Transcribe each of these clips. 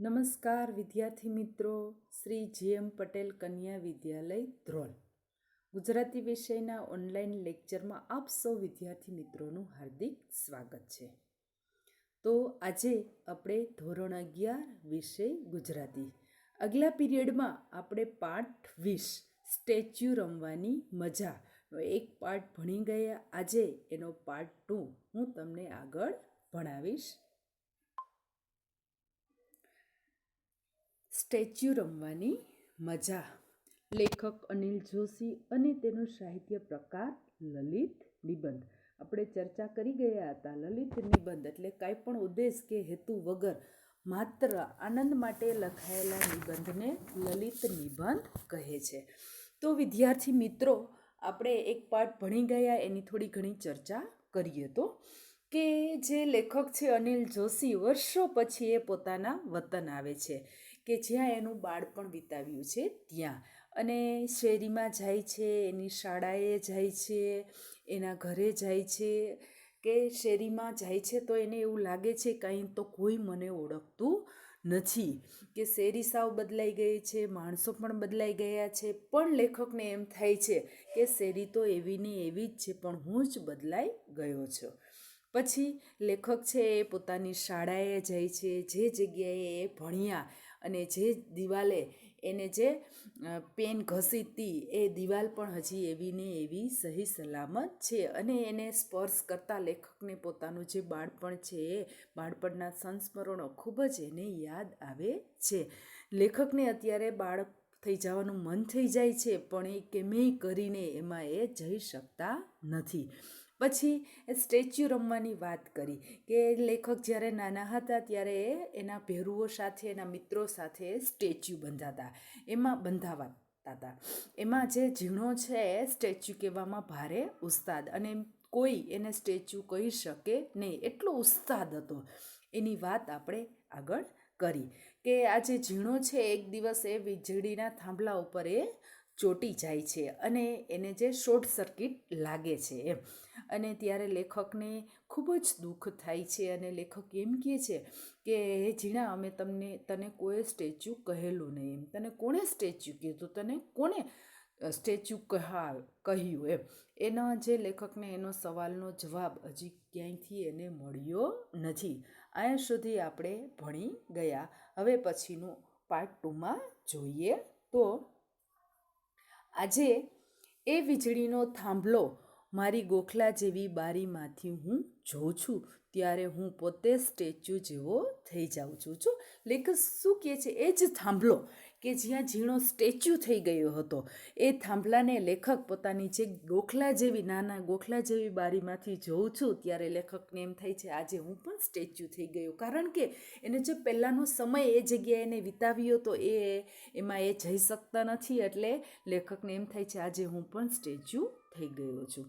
નમસ્કાર, વિદ્યાર્થી મિત્રો. શ્રી જીએમ પટેલ કન્યા વિદ્યાલય, ધ્રોલ. ગુજરાતી વિષયના ઓનલાઈન લેક્ચરમાં આપ સૌ વિદ્યાર્થી મિત્રોનું હાર્દિક સ્વાગત છે. તો આજે આપણે ધોરણ અગિયાર વિષય ગુજરાતી. આગલા પીરિયડમાં આપણે પાઠ વીસ, સ્ટેચ્યુ રમવાની મજા. એક પાર્ટ ભણી ગયા. આજે એનો પાર્ટ ટુ હું તમને આગળ ભણાવીશ. સ્ટેચ્યુ રમવાની મજા. લેખક અનિલ જોશી અને તેનો સાહિત્ય પ્રકાર લલિત નિબંધ. આપણે ચર્ચા કરી ગયા હતા લલિત નિબંધ એટલે કાંઈ પણ ઉદ્દેશ કે હેતુ વગર માત્ર આનંદ માટે લખાયેલા નિબંધને લલિત નિબંધ કહે છે. તો વિદ્યાર્થી મિત્રો, આપણે એક પાઠ ભણી ગયા, એની થોડી ઘણી ચર્ચા કરીએ તો. કે જે લેખક છે અનિલ જોશી, વર્ષો પછી એ પોતાના વતન આવે છે. કે જ્યાં એનું બાળપણ વિતાવ્યું છે, ત્યાં. અને શેરીમાં જાય છે, એની શાળાએ જાય છે, એના ઘરે જાય છે, કે શેરીમાં જાય છે તો એને એવું લાગે છે કાંઈ તો કોઈ મને ઓળખતું નથી. કે શેરી સાવ બદલાઈ ગઈ છે, માણસો પણ બદલાઈ ગયા છે, પણ લેખકને એમ થાય છે કે શેરી તો એવી ને એવી જ છે, પણ હું જ બદલાઈ ગયો છું. પછી લેખક છે એ પોતાની શાળાએ જાય છે, જે જગ્યાએ એ ભણ્યા અને જે દિવાલે એને જે પેન ઘસીતી એ દિવાલ પણ હજી એવી ને એવી સહી સલામત છે. અને એને સ્પર્શ કરતા લેખકને પોતાનું જે બાળપણ છે એ બાળપણના સંસ્મરણો ખૂબ જ એને યાદ આવે છે. લેખકને અત્યારે બાળક થઈ જવાનું મન થઈ જાય છે, પણ એ કેમેય કરીને એમાં એ જઈ શકતા નથી. પછી સ્ટેચ્યુ રમવાની વાત કરી કે લેખક જ્યારે નાના હતા ત્યારે એના ભેરુઓ સાથે, એના મિત્રો સાથે સ્ટેચ્યુ બંધાતા, એમાં બંધાવાતા હતા. એમાં જે ઝીણો છે સ્ટેચ્યુ કહેવામાં ભારે ઉસ્તાદ અને કોઈ એને સ્ટેચ્યુ કહી શકે નહીં, એટલો ઉસ્તાદ હતો. એની વાત આપણે આગળ કરી કે આ જે ઝીણો છે, એક દિવસ એ વીજળીના થાંભલા ઉપર એ ચોટી જાય છે અને એને જે શોર્ટ સર્કિટ લાગે છે એમ. અને ત્યારે લેખકને ખૂબ જ દુઃખ થાય છે અને લેખક એમ કહે છે કે, હે ઝીણા, અમે તમને, તને કોઈ સ્ટેચ્યુ કહેલું નહીં એમ. તને કોણે સ્ટેચ્યુ કીધું? તને કોણે સ્ટેચ્યુ કહા કહ્યું એમ? એના જે લેખકને એનો સવાલનો જવાબ હજી ક્યાંયથી એને મળ્યો નથી. અહીંયા સુધી આપણે ભણી ગયા. હવે પછીનું પાર્ટ ટુમાં જોઈએ તો આજે એ વીજળીનો થાંભલો મારી ગોખલા જેવી બારીમાંથી હું જોઉં છું. ત્યારે હું પોતે સ્ટેચ્યુ જેવો થઈ જાઉં છું. છું લેખક શું કહે છે? એ જ થાંભલો કે જ્યાં ઝીણો સ્ટેચ્યુ થઈ ગયો હતો. એ થાંભલાને લેખક પોતાની જે ગોખલા જેવી, નાના ગોખલા જેવી બારીમાંથી જોઉં છું, ત્યારે લેખકને એમ થાય છે, આજે હું પણ સ્ટેચ્યુ થઈ ગયો. કારણ કે એને જે પહેલાંનો સમય એ જગ્યાએ એને વિતાવ્યો, તો એ એમાં એ જઈ શકતા નથી, એટલે લેખકને એમ થાય છે, આજે હું પણ સ્ટેચ્યુ થઈ ગયો છું.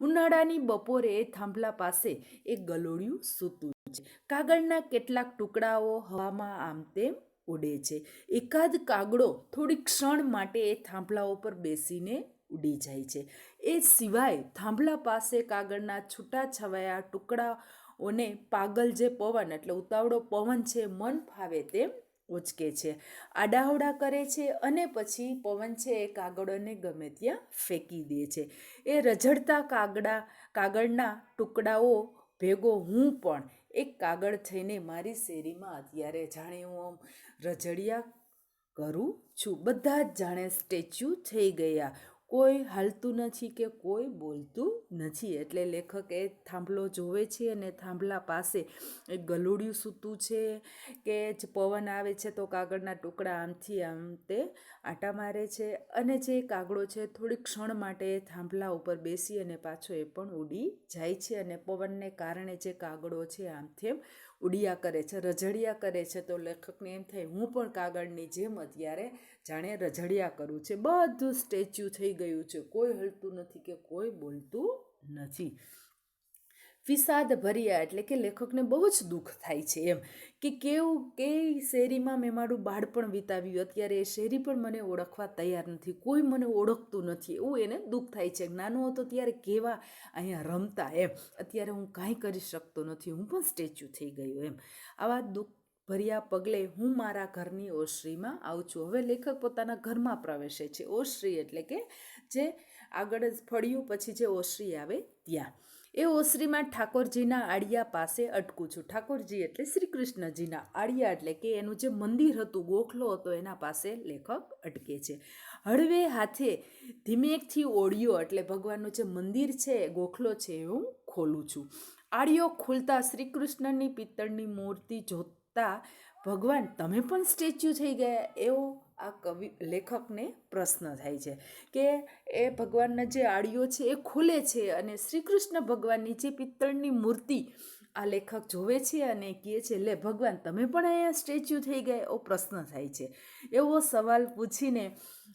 ઉનાળાની બપોરે એ થાંભલા પાસે એક ગલોડિયું સૂતું છે. કાગળના કેટલાક ટુકડાઓ હવામાં આમ તેમ ઉડે છે. એકાદ કાગડો થોડી ક્ષણ માટે એ થાંભલા ઉપર બેસીને ઉડી જાય છે. એ સિવાય થાંભલા પાસે કાગળના છૂટા છવાયા ટુકડાઓને પાગલ જે પવન એટલે ઉતાવળો પવન છે, મન ફાવે તેમ ઉચકે છે. આડાવડા કરે છે અને પછી પવન છે એ કાગળોને ગમે ત્યાં ફેંકી દે છે. એ રઝળતા કાગડા, કાગળના ટુકડાઓ ભેગો હું પણ એક કાગળ થઈને મારી શેરીમાં અત્યારે જાણે હું આમ રઝળિયા કરું છું. બધા જ જાણે સ્ટેચ્યુ થઈ ગયા. કોઈ હાલતું નથી કે કોઈ બોલતું નથી. એટલે લેખક એ થાંભલો જોવે છે અને થાંભલા પાસે એક ગલુડિયું સૂતું છે કે જ પવન આવે છે તો કાગળના ટુકડા આમથી આમ તે આટા મારે છે. અને જે કાગડો છે થોડી ક્ષણ માટે થાંભલા ઉપર બેસી અને પાછો એ પણ ઉડી જાય છે. અને પવનને કારણે જે કાગડો છે આમથી એમ ઉડિયા કરે છે રઝડિયા કરે છે, તો લેખકને એમ થાય, હું પણ કાગળની જેમ અત્યારે જાણે રઝડિયા કરું છે. બધું સ્ટેચ્યુ થઈ ગયું છે. કોઈ હલતું નથી કે કોઈ બોલતું નથી. વિષાદ ભર્યા એટલે કે લેખકને બહુ જ દુઃખ થાય છે એમ. કે કેવું, કે શેરીમાં મેં મારું બાળપણ વિતાવ્યું. અત્યારે એ શેરી પણ મને ઓળખવા તૈયાર નથી. કોઈ મને ઓળખતું નથી. એવું એને દુઃખ થાય છે. નાનો હતો ત્યારે કેવા અહીંયા રમતા એમ. અત્યારે હું કાંઈ કરી શકતો નથી. હું પણ સ્ટેચ્યુ થઈ ગયો એમ. આવા દુઃખ ભર્યા પગલે હું મારા ઘરની ઓશ્રીમાં આવું છું. હવે લેખક પોતાના ઘરમાં પ્રવેશે છે. ઓશ્રી એટલે કે જે આગળ ફળ્યું પછી જે ઓશ્રી આવે ત્યાં. એ ઓસરીમાં ઠાકોરજીના આડિયા પાસે અટકું છું. ઠાકોરજી એટલે શ્રી કૃષ્ણજીના આડિયા એટલે કે એનું જે મંદિર હતું, ગોખલો હતો, એના પાસે લેખક અટકે છે. હળવે હાથે ધીમેકથી ઓળિયો એટલે ભગવાનનું જે મંદિર છે, ગોખલો છે એ હું ખોલું છું. આડિયો ખુલતા શ્રી કૃષ્ણની પિત્તળની મૂર્તિ જોતા ભગવાન, તમે પણ સ્ટેચ્યુ થઈ ગયા? એવો આ કવિ, લેખકને પ્રશ્ન થાય છે કે એ ભગવાનના જે આડીઓ છે એ ખુલે છે અને શ્રી કૃષ્ણ ભગવાનની જે પિત્તળની મૂર્તિ આ લેખક જોવે છે અને કહે છે, લે ભગવાન, તમે પણ અહીંયા સ્ટેચ્યુ થઈ ગયા એવો પ્રશ્ન થાય છે. એવો સવાલ પૂછીને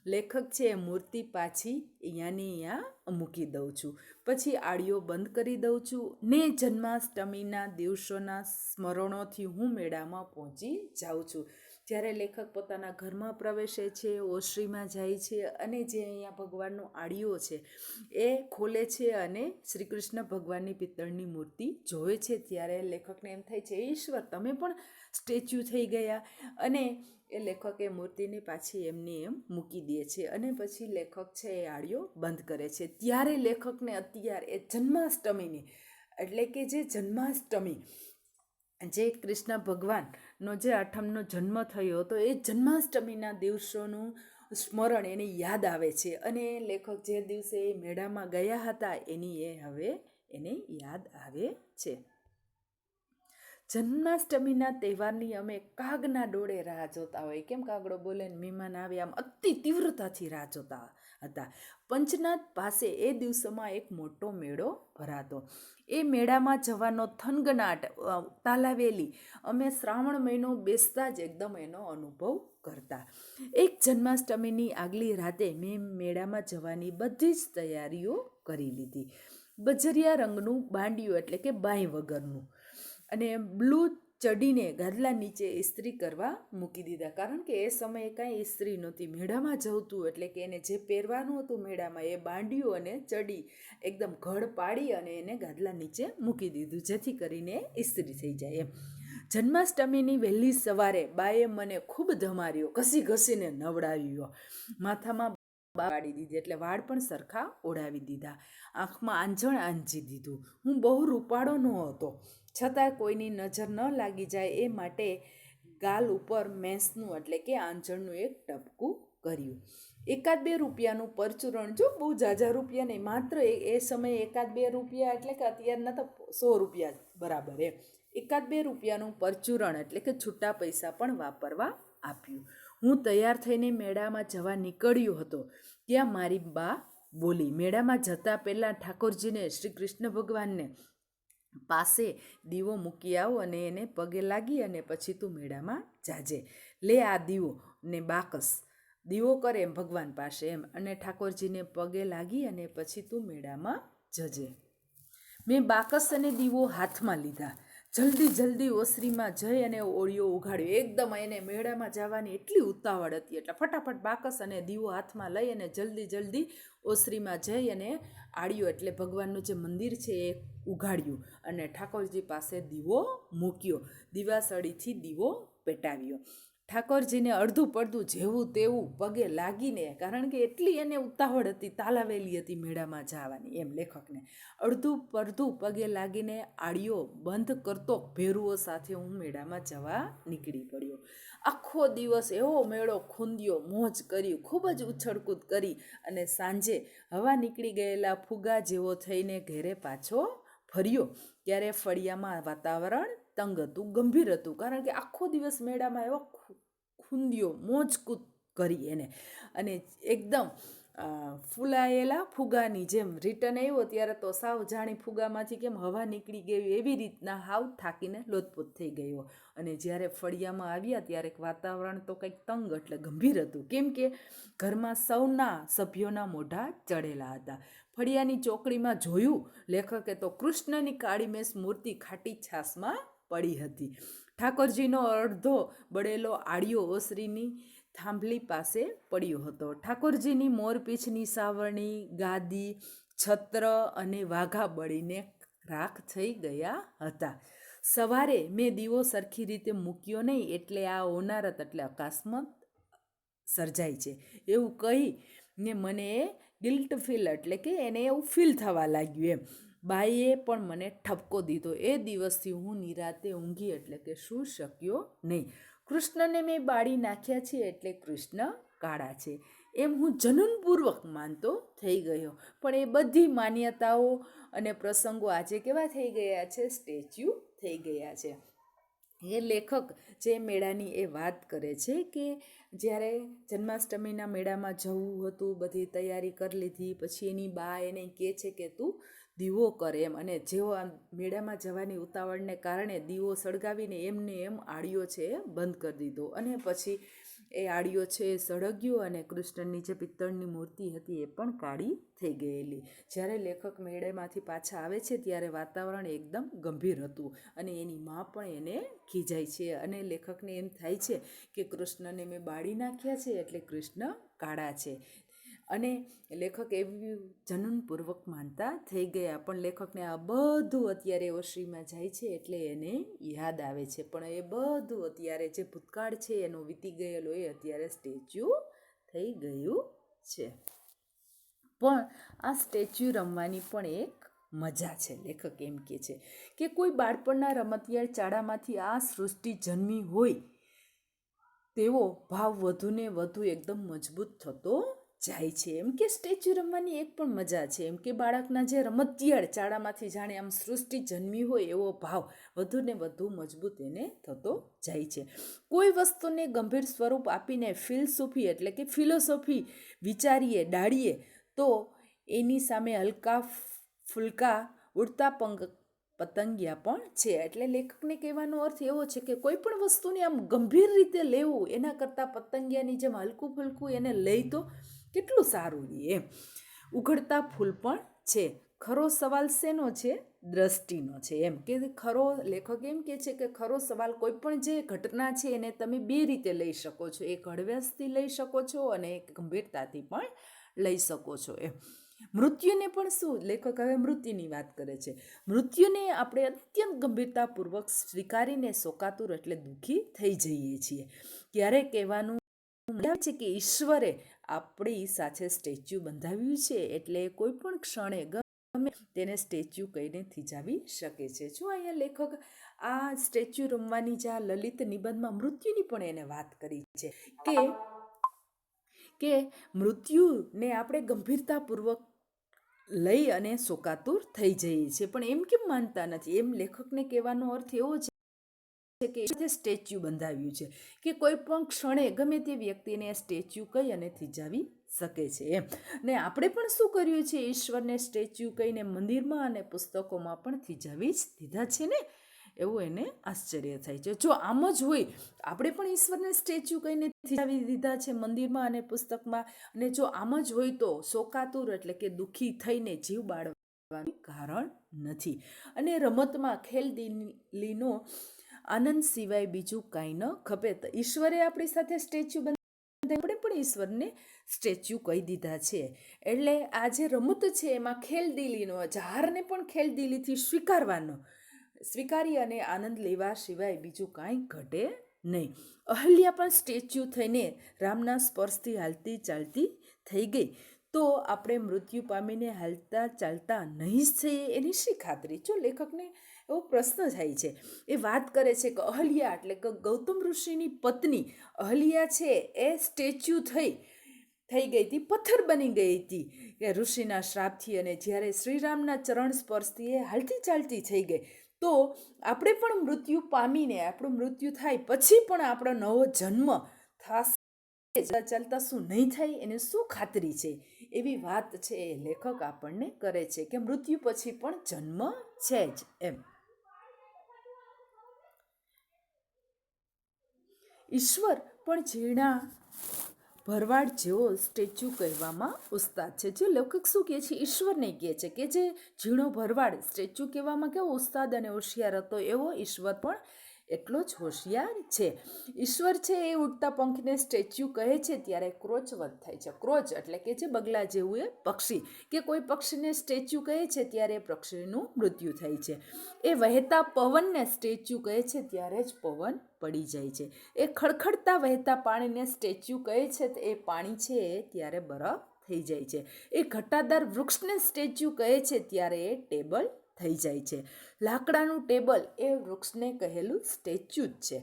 લેખક છે એ મૂર્તિ પાછી અહીંયાની અહીંયા મૂકી દઉં છું. પછી આડીઓ બંધ કરી દઉં છું. ને જન્માષ્ટમીના દિવસોના સ્મરણોથી હું મેળામાં પહોંચી જાઉં છું. જ્યારે લેખક પોતાના ઘરમાં પ્રવેશે છે, ઓશ્રીમાં જાય છે અને જે અહીંયા ભગવાનનો આડિયો છે, એ ખોલે છે અને શ્રી કૃષ્ણ ભગવાનની પિત્તળની મૂર્તિ જોવે છે. ત્યારે લેખકને એમ થાય છે, ઈશ્વર, તમે પણ સ્ટેચ્યુ થઈ ગયા. અને એ લેખક એ મૂર્તિને પાછી એમની એમ મૂકી દે છે અને પછી લેખક છે, એ આડિયો બંધ કરે છે. ત્યારે લેખકને અત્યારે એ જન્માષ્ટમીની, એટલે કે જે જન્માષ્ટમી, જે કૃષ્ણ ભગવાનનો જે આઠમનો જન્મ થયો હતો, એ જન્માષ્ટમીના દિવસોનું સ્મરણ એને યાદ આવે છે. અને લેખક જે દિવસે એ મેળામાં ગયા હતા, એની એ હવે એને યાદ આવે છે. જન્માષ્ટમીના તહેવારની અમે કાગના ડોળે રાહ જોતા હોય. કેમ કાગડો બોલે ને, મહેમાન આવે, આમ અતિ તીવ્રતાથી રાહ જોતા. હતા. પંચનાથ પાસે એ દિવસોમાં એક મોટો મેળો ભરાતો. એ મેળામાં જવાનો થનગનાટ તાલાવેલી, અમે શ્રાવણ મહિનો બેસતા જ એકદમ એનો અનુભવ કરતા. એક જન્માષ્ટમીની આગલી રાતે મેં મેળામાં જવાની બધી જ તૈયારીઓ કરી લીધી. બજરિયા રંગનું બાંડિયું એટલે કે બાંય વગરનું. અને બ્લુ ચડીને ગાદલા નીચે ઇસ્ત્રી કરવા મૂકી દીધા. કારણ કે એ સમયે કાંઈ ઇસ્ત્રી નહોતી. મેળામાં જવતું એટલે કે એને જે પહેરવાનું હતું મેળામાં એ બાંડ્યું અને ચડી એકદમ ઘડ પાડી અને એને ગાદલા નીચે મૂકી દીધું. જેથી કરીને ઇસ્ત્રી થઈ જાય એમ. જન્માષ્ટમીની વહેલી સવારે બાએ મને ખૂબ ધમાર્યો. ઘસી ઘસીને નવડાવ્યો. માથામાં બાળી દીધી એટલે વાળ પણ સરખા ઓઢાવી દીધા. આંખમાં આંજણ આંજી દીધું. હું બહુ રૂપાળો ન હતો છતાં કોઈની નજર ન લાગી જાય એ માટે ગાલ ઉપર મેંસનું એટલે કે આંજણનું એક ટપકું કર્યું. એકાદ બે રૂપિયાનું પરચુરણ જો બહુ ઝાઝા રૂપિયા નહીં, માત્ર એ સમયે એકાદ બે રૂપિયા એટલે કે અત્યારના તો સો રૂપિયા બરાબર એમ. એકાદ બે રૂપિયાનું પરચુરણ એટલે કે છૂટા પૈસા પણ વાપરવા આપ્યું. હું તૈયાર થઈને મેળામાં જવા નીકળ્યો હતો, ત્યાં મારી બા બોલી, મેળામાં જતાં પહેલાં ઠાકોરજીને, શ્રી કૃષ્ણ ભગવાનને પાસે દીવો મૂકી આવ અને એને પગે લાગી અને પછી તું મેળામાં જાજે. લે આ દીવો ને બાકસ. દીવો કરે એમ ભગવાન પાસે એમ. અને ઠાકોરજીને પગે લાગી અને પછી તું મેળામાં જજે. મેં બાકસ અને દીવો હાથમાં લીધા. જલ્દી જલ્દી ઓસરીમાં જઈ અને ઓળિયો ઉઘાડ્યો. એકદમ એને મેળામાં જવાની એટલી ઉતાવળ હતી. એટલે ફટાફટ બાકસ અને દીવો હાથમાં લઈ અને જલ્દી જલ્દી ઓસરીમાં જઈ અને આડ્યો. એટલે ભગવાનનું જે મંદિર છે એ ઉઘાડ્યું અને ઠાકોરજી પાસે દીવો મૂક્યો. દીવાસળીથી દીવો પેટાવ્યો. ઠાકોરજીને અડધું પડધું જેવું તેવું પગે લાગીને, કારણ કે એટલી એને ઉતાવળ હતી, તાલાવેલી હતી મેળામાં જવાની એમ લેખકને. અડધું પડધું પગે લાગીને આડિયો બંધ કરતો ભેરુઓ સાથે હું મેળામાં જવા નીકળી પડ્યો. આખો દિવસ એવો મેળો ખૂંદ્યો મોજ કર્યું, ખૂબ જ ઉછળકૂદ કરી અને સાંજે હવા નીકળી ગયેલા ફુગા જેવો થઈને ઘેરે પાછો ફર્યો. ત્યારે ફળિયામાં વાતાવરણ તંગ હતું, ગંભીર હતું, કારણ કે આખો દિવસ મેળામાં એવો ખૂંદ્યો મોજકૂદ કરી એને. અને એકદમ ફૂલાયેલા ફુગાની જેમ રિટર્ન આવ્યો ત્યારે તો સાવ જાણી ફુગામાંથી કેમ હવા નીકળી ગઈ એવી રીતના હાવ થાકીને લોતપોત થઈ ગયો. અને જ્યારે ફળિયામાં આવ્યા ત્યારે વાતાવરણ તો કંઈક તંગ એટલે ગંભીર હતું. કેમ કે ઘરમાં સૌના સભ્યોના મોઢા ચડેલા હતા. ફળિયાની ચોકડીમાં જોયું લેખકે તો કૃષ્ણની કાળી મેસ મૂર્તિ ખાટી છાસમાં પડી હતી. ઠાકોરજીનો અડધો બળેલો આડિયો ઓસરીની થાંભલી પાસે પડ્યો હતો. ઠાકોરજીની મોરપીંછની સાવરણી, ગાદી, છત્ર અને વાઘા બળીને રાખ થઈ ગયા હતા. સવારે મેં દીવો સરખી રીતે મૂક્યો નહીં એટલે આ ઓનારત એટલે અકસ્માત સર્જાય છે. એવું કહી ને મને એ ગિલ્ટ ફીલ એટલે કે એને એવું ફીલ થવા લાગ્યું એમ. બાઈએ પણ મને ઠપકો દીધો. એ દિવસથી હું નિરાતે ઊંઘી એટલે કે શું શક્યો નહીં. કૃષ્ણને મેં બાળી નાખ્યા છે એટલે કૃષ્ણ કાળા છે. એમ હું જનૂનપૂર્વક માનતો થઈ ગયો. પણ એ બધી માન્યતાઓ અને પ્રસંગો આજે કેવા થઈ ગયા છે? સ્ટેચ્યુ થઈ ગયા છે. એ લેખક જે મેળાની એ વાત કરે છે કે જ્યારે જન્માષ્ટમીના મેળામાં જવું હતું, બધી તૈયારી કરી લીધી, પછી એની બા એને કહે છે કે તું દીવો કરે એમ. અને જેઓ આમ મેળામાં જવાની ઉતાવળને કારણે દીવો સળગાવીને એમને એમ આડિયો છે એ બંધ કરી દીધો. અને પછી એ આડિયો છે એ સળગ્યો અને કૃષ્ણની જે પિત્તળની મૂર્તિ હતી એ પણ કાળી થઈ ગયેલી. જ્યારે લેખક મેળેમાંથી પાછા આવે છે ત્યારે વાતાવરણ એકદમ ગંભીર હતું અને એની મા પણ એને ખીજાય છે. અને લેખકને એમ થાય છે કે કૃષ્ણને મેં બાળી નાખ્યા છે એટલે કૃષ્ણ કાળા છે. અને લેખક એવી જનનપૂર્વક માનતા થઈ ગયા. પણ લેખકને આ બધું અત્યારે ઓશ્રીમાં જાય છે એટલે એને યાદ આવે છે. પણ એ બધું અત્યારે જે ભૂતકાળ છે એનો વીતી ગયેલો એ અત્યારે સ્ટેચ્યુ થઈ ગયું છે. પણ આ સ્ટેચ્યુ રમવાની પણ એક મજા છે, લેખક એમ કે છે કે કોઈ બાળપણના રમતિયાળ ચાળામાંથી આ સૃષ્ટિ જન્મી હોય તેવો ભાવ વધુને વધુ એકદમ મજબૂત થતો જાય છે. એમ કે સ્ટેચ્યુ રમવાની એક પણ મજા છે. એમ કે બાળકના જે રમતિયાળ ચાળામાંથી જાણે આમ સૃષ્ટિ જન્મી હોય એવો ભાવ વધુને વધુ મજબૂત એને થતો જાય છે. કોઈ વસ્તુને ગંભીર સ્વરૂપ આપીને ફિલસૂફી એટલે કે ફિલોસોફી વિચારીએ, ડાળીએ, તો એની સામે હલકા ફૂલકા ઉડતા પંગ પતંગિયા પણ છે. એટલે લેખકને કહેવાનો અર્થ એવો છે કે કોઈ પણ વસ્તુને આમ ગંભીર રીતે લેવું એના કરતાં પતંગિયાની જેમ હલકું ફૂલકું એને લઈ તો કેટલું સારું એમ. ઉઘડતા ફૂલ પણ છે. ખરો સવાલ શેનો છે? દ્રષ્ટિનો છે, એમ. કે ખરો લેખક એમ કે છે કે ખરો સવાલ કોઈ પણ જે ઘટના છે એને તમે બે રીતે લઈ શકો છો. એક હળવ્યાસથી લઈ શકો છો અને એક ગંભીરતાથી પણ લઈ શકો છો, એમ. મૃત્યુને પણ શું? લેખક હવે મૃત્યુની વાત કરે છે. મૃત્યુને આપણે અત્યંત ગંભીરતાપૂર્વક સ્વીકારીને શોકાતુર એટલે દુઃખી થઈ જઈએ છીએ. ક્યારેક કહેવાનું છે કે ઈશ્વરે આપણી સાથે સ્ટેચ્યુ બંધાવ્યું છે એટલે કોઈ પણ ક્ષણે ગમે તેને સ્ટેચ્યુ કહીને થીજાવી શકે છે. જો અહીંયા લેખક આ સ્ટેચ્યુ રમવાની જે આ લલિત નિબંધમાં મૃત્યુની પણ એને વાત કરી છે કે કે મૃત્યુને આપણે ગંભીરતાપૂર્વક લઈ અને શોકાતુર થઈ જઈએ છીએ. પણ એમ કેમ માનતા નથી? એમ લેખકને કહેવાનો અર્થ એવો છે કે જે સ્ટેચ્યુ બંધાવ્યું છે કે કોઈ પણ ક્ષણે ગમે તે વ્યક્તિને સ્ટેચ્યુ કહી અને થીજાવી શકે છે એમ. ને આપણે પણ શું કર્યું છે? ઈશ્વરને સ્ટેચ્યુ કહીને મંદિરમાં અને પુસ્તકોમાં પણ થીજાવી જ દીધા છે ને? એવું એને આશ્ચર્ય થાય છે. જો આમ જ હોય, આપણે પણ ઈશ્વરને સ્ટેચ્યુ કહીને થીજાવી દીધા છે મંદિરમાં અને પુસ્તકમાં, અને જો આમ જ હોય તો શોકાતુર એટલે કે દુઃખી થઈને જીવ બાળવાનું કારણ નથી. અને રમતમાં ખેલદિલીનો આનંદ સિવાય બીજું કાંઈ ન ખપે. તો ઈશ્વરે આપણી સાથે સ્ટેચ્યુ બંધ આપણે પણ ઈશ્વરને સ્ટેચ્યુ કહી દીધા છે. એટલે આ જે રમત છે, એમાં ખેલદિલીનો, જહારને પણ ખેલદિલીથી સ્વીકારવાનો. સ્વીકારી અને આનંદ લેવા સિવાય બીજું કાંઈ ઘટે નહીં. અહલ્યા પણ સ્ટેચ્યુ થઈને રામના સ્પર્શથી હાલતી ચાલતી થઈ ગઈ. તો આપણે મૃત્યુ પામીને હાલતા ચાલતા નહીં જ થઈએ એની શી ખાતરી? જો લેખકને એવો પ્રશ્ન થાય છે. એ વાત કરે છે કે અહલ્યા એટલે કે ગૌતમ ઋષિની પત્ની અહલ્યા છે એ સ્ટેચ્યુ થઈ થઈ ગઈ હતી, પથ્થર બની ગઈ હતી કે ઋષિના શ્રાપથી અને જ્યારે શ્રીરામના ચરણ સ્પર્શથી એ હાલતી ચાલતી થઈ ગઈ. તો આપણે પણ મૃત્યુ પામીને, આપણું મૃત્યુ થાય પછી પણ આપણો નવો જન્મ થશે. ચાલતા શું નહીં થાય એને શું ખાતરી છે? એવી વાત છે એ લેખક આપણને કરે છે કે મૃત્યુ પછી પણ જન્મ છે જ એમ. ઈશ્વર, પણ ઝીણા. ભરવાડ જેવો સ્ટેચ્યુ કહેવામાં ઉસ્તાદ છે. જે લેખક શું કહે છે? ઈશ્વરને કહે છે કે જે ઝીણો ભરવાડ સ્ટેચ્યુ કહેવામાં કેવો ઉસ્તાદ અને હોશિયાર હતો એવો ઈશ્વર પણ એટલો જ હોશિયાર છે. ઈશ્વર છે એ ઉડતા પંખને સ્ટેચ્યુ કહે છે ત્યારે ક્રોચવત થાય છે. ક્રોચ એટલે કે છે બગલા જેવું એ પક્ષી. કે કોઈ પક્ષીને સ્ટેચ્યુ કહે છે ત્યારે પક્ષીનું મૃત્યુ થાય છે. એ વહેતા પવનને સ્ટેચ્યુ કહે છે ત્યારે જ પવન પડી જાય છે. એ ખડખડતા વહેતા પાણીને સ્ટેચ્યુ કહે છે એ પાણી છે ત્યારે બરફ થઈ જાય છે. એ ઘટાદાર વૃક્ષને સ્ટેચ્યુ કહે છે ત્યારે એ ટેબલ થઈ જાય છે. લાકડાનું ટેબલ એ વૃક્ષને કહેલું સ્ટેચ્યુ જ છે.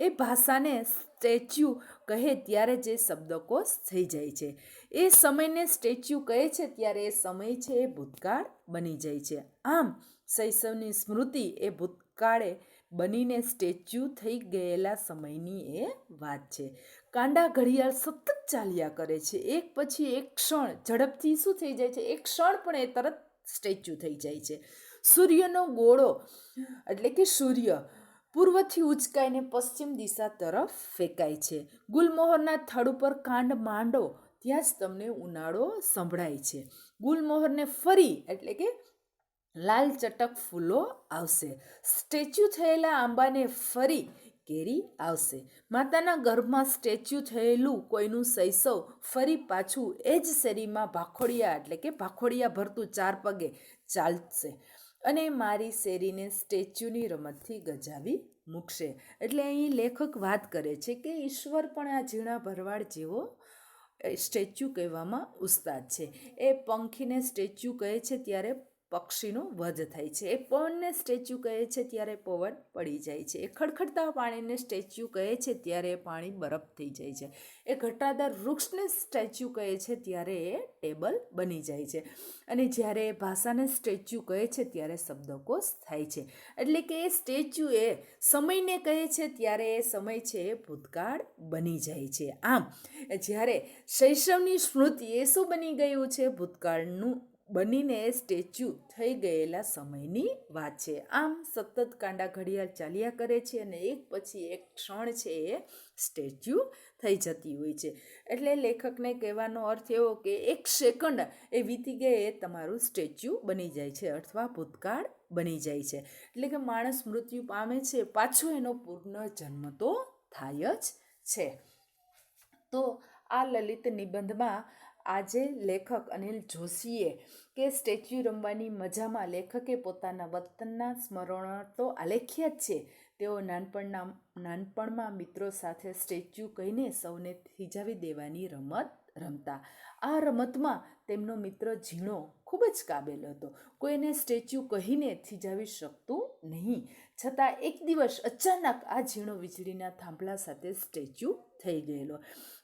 એ ભાષાને સ્ટેચ્યુ કહે ત્યારે જે શબ્દકોશ થઈ જાય છે. એ સમયને સ્ટેચ્યુ કહે છે ત્યારે એ સમય છે એ ભૂતકાળ બની જાય છે. આમ, શૈશવની સ્મૃતિ એ ભૂતકાળે બનીને સ્ટેચ્યુ થઈ ગયેલા સમયની એ વાત છે. કાંડા ઘડિયાળ સતત ચાલ્યા કરે છે. એક પછી એક ક્ષણ ઝડપથી શું થઈ જાય છે? એક ક્ષણ પણ એ તરત સ્ટેચ્યુ થઈ જાય છે. સૂર્યનો ગોળો, એટલે કે સૂર્ય, પૂર્વથી ઉચકાઈને પશ્ચિમ દિશા તરફ ફેંકાય છે. ગુલમોહરના થડ ઉપર કાંડ માંડો, ત્યાં જ તમને ઉનાળો સંભળાય છે. ગુલમોહરને ફરી, એટલે કે લાલ ચટક ફૂલો આવશે. સ્ટેચ્યુ થયેલા આંબાને ફરી કેરી આવશે. માતાના ગર્ભમાં સ્ટેચ્યુ થયેલું કોઈનું શૈશવ ફરી પાછું એ જ શેરીમાં ભાખોડિયા, એટલે કે ભાખોડિયા ભરતું ચાર પગે ચાલશે. અને મારી શેરીને સ્ટેચ્યુની રમતથી ગજાવી મૂકશે. એટલે અહીં લેખક વાત કરે છે કે ઈશ્વર પણ આ ઝીણા ભરવાડ જેવો સ્ટેચ્યુ કહેવામાં ઉસ્તાદ છે. એ પંખીને સ્ટેચ્યુ કહે છે ત્યારે પક્ષીનો વધ થાય છે. એ પવનને સ્ટેચ્યુ કહે છે ત્યારે પવન પડી જાય છે. એ ખડખડતા પાણીને સ્ટેચ્યુ કહે છે ત્યારે પાણી બરફ થઈ જાય છે. એ ઘટાદાર વૃક્ષને સ્ટેચ્યુ કહે છે ત્યારે એ ટેબલ બની જાય છે. અને જ્યારે એ ભાષાને સ્ટેચ્યુ કહે છે ત્યારે શબ્દકોશ થાય છે. એટલે કે એ સ્ટેચ્યુ એ સમયને કહે છે ત્યારે એ સમય છે એ ભૂતકાળ બની જાય છે. આમ, જ્યારે શૈશવની સ્મૃતિ એ શું બની ગયું છે? ભૂતકાળનું બનીને સ્ટેચ્યુ થઈ ગયેલા સમયની વાત છે. આમ સતત કાંડા ઘડિયાળ ચાલ્યા કરે છે અને એક પછી એક ક્ષણ છે એ સ્ટેચ્યુ થઈ જતી હોય છે. એટલે લેખકને કહેવાનો અર્થ એવો કે એક સેકન્ડ એ વીતી ગયે એ તમારું સ્ટેચ્યુ બની જાય છે અથવા ભૂતકાળ બની જાય છે. એટલે કે માણસ મૃત્યુ પામે છે પાછો એનો પુનર્જન્મ તો થાય જ છે. તો આ લલિત નિબંધમાં આજે લેખક અનિલ જોશીએ કે સ્ટેચ્યુ રમવાની મજામાં લેખકે પોતાના વતનના સ્મરણો તો આલેખ્યા જ છે. તેઓ નાનપણના, નાનપણમાં મિત્રો સાથે સ્ટેચ્યુ કહીને સૌને થીજાવી દેવાની રમત રમતા. આ રમતમાં તેમનો મિત્ર ઝીણો ખૂબ જ કાબેલ હતો. કોઈને સ્ટેચ્યુ કહીને થીજાવી શકતું નહીં. છતાં એક દિવસ અચાનક આ ઝીણો વીજળીના થાંભલા સાથે સ્ટેચ્યુ થઈ ગયેલો.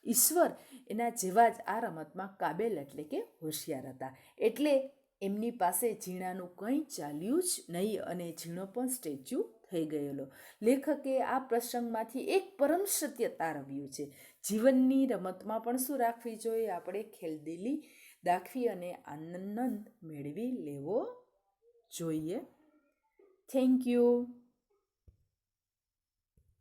ઈશ્વર એના જેવા જ આ રમતમાં કાબેલ એટલે કે હોશિયાર હતા. એટલે એમની પાસે ઝીણાનું કંઈ ચાલ્યું જ નહીં અને ઝીણો પણ સ્ટેચ્યુ થઈ ગયેલો. લેખકે આ પ્રસંગમાંથી એક પરમ સત્ય તારવ્યું છે. જીવનની રમતમાં પણ શું રાખવી જોઈએ? આપણે ખેલદિલી દાખવી અને આનંદ મેળવી લેવો જોઈએ. Thank you.